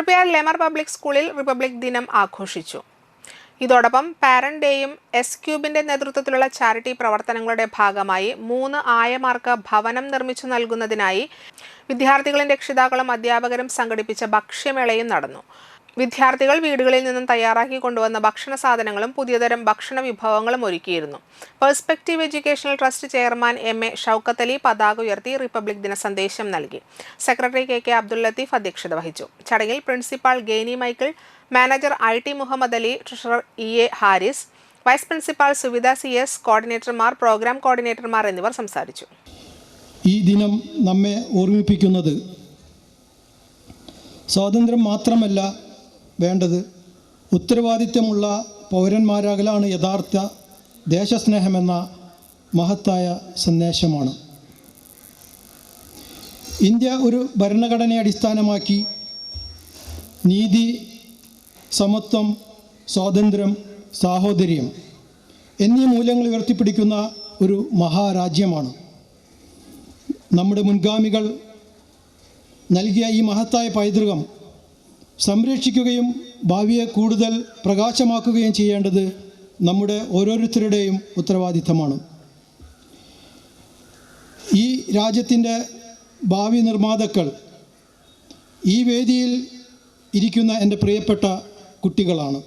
Triprayar Lemer public സ്കൂളിൽ republic ദിനം ആഘോഷിച്ചു. ഇതോടൊപ്പം പാരന്റ് ഡേയും എസ് ക്യൂബിന്റെ നേതൃത്വത്തിലുള്ള ചാരിറ്റി പ്രവർത്തനങ്ങളുടെ ഭാഗമായി മൂന്ന് ആയമാർക്ക് ഭവനം നിർമ്മിച്ചു നൽകുന്നതിനായി വിദ്യാർത്ഥികളും രക്ഷിതാക്കളും അധ്യാപകരും സംഘടിപ്പിച്ച ഭക്ഷ്യമേളയും നടന്നു. വിദ്യാർത്ഥികൾ വീടുകളിൽ നിന്നും തയ്യാറാക്കി കൊണ്ടുവന്ന ഭക്ഷണ സാധനങ്ങളും പുതിയതരം ഭക്ഷണ വിഭവങ്ങളും ഒരുക്കിയിരുന്നു. Perspective educational trust chairman M A Shoukath Ali പതാക ഉയർത്തി റിപ്പബ്ലിക് ദിന സന്ദേശം നൽകി. Secretary K K Abdul Latheef അധ്യക്ഷത വഹിച്ചു. ചടങ്ങിൽ principal Gainy Michael manager I T Muhammad Ali treasurer E A Haris vice principal Suvitha C S കോർഡിനേറ്റർമാർ programme കോർഡിനേറ്റർമാർ എന്നിവർ സംസാരിച്ചു. ഈ ദിനം നമ്മെ ഓർമ്മിപ്പിക്കുന്നത് സ്വാതന്ത്ര്യം മാത്രമല്ല വേണ്ടത്. ഉത്തരവാദിത്വമുള്ള പൗരന്മാരാകലാണ് യഥാർത്ഥ ദേശസ്നേഹമെന്ന മഹത്തായ സന്ദേശമാണ്. ഇന്ത്യ ഒരു ഭരണഘടനയെ അടിസ്ഥാനമാക്കി നീതി സമത്വം സ്വാതന്ത്ര്യം സാഹോദര്യം എന്നീ മൂല്യങ്ങൾ ഉയർത്തിപ്പിടിക്കുന്ന ഒരു മഹാരാജ്യമാണ്. നമ്മുടെ മുൻഗാമികൾ നൽകിയ ഈ മഹത്തായ പൈതൃകം സംരക്ഷിക്കുകയും ഭാവിയെ കൂടുതൽ പ്രകാശമാക്കുകയും ചെയ്യേണ്ടത് നമ്മുടെ ഓരോരുത്തരുടെയും ഉത്തരവാദിത്തമാണ്. ഈ രാജ്യത്തിന്റെ ഭാവി നിർമ്മാതാക്കൾ ഈ വേദിയിൽ ഇരിക്കുന്ന എന്റെ പ്രിയപ്പെട്ട കുട്ടികളാണ്.